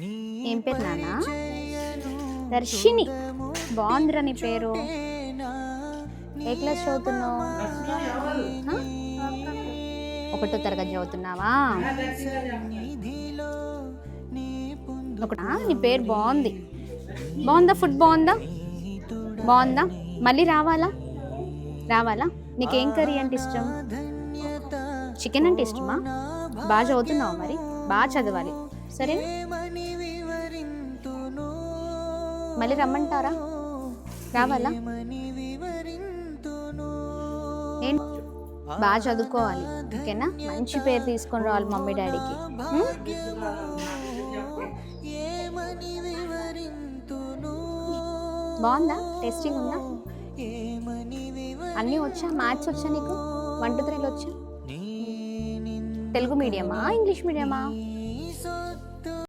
ఏం పేరు నాన్న? దర్శిని. బాగుందిరా నీ పేరు. ఏ క్లాస్ చదువుతున్నావు? ఒకటో తరగతి చదువుతున్నావా? ఒకటా? నీ పేరు బాగుంది. బాగుందా? ఫుడ్ బాగుందా? బాగుందా? మళ్ళీ రావాలా? రావాలా? నీకేం కర్రీ అంటే ఇష్టం? చికెన్ అంటే ఇష్టమా? బాగా చదువుతున్నావు మరి? బాగా చదవాలి. సరే? మళ్ళీ రమ్మంటారా? రావాలా? బాగా చదువుకోవాలి ఓకేనా? మంచి పేరు తీసుకొని రావాలి మమ్మీ డాడీకి? బాగుందా? టేస్టింగ్ ఉందా? అన్నీ వచ్చా? మ్యాథ్స్ వచ్చా నీకు? వన్ టూ త్రీలు వచ్చా? తెలుగు మీడియమా? ఇంగ్లీష్ మీడియమా?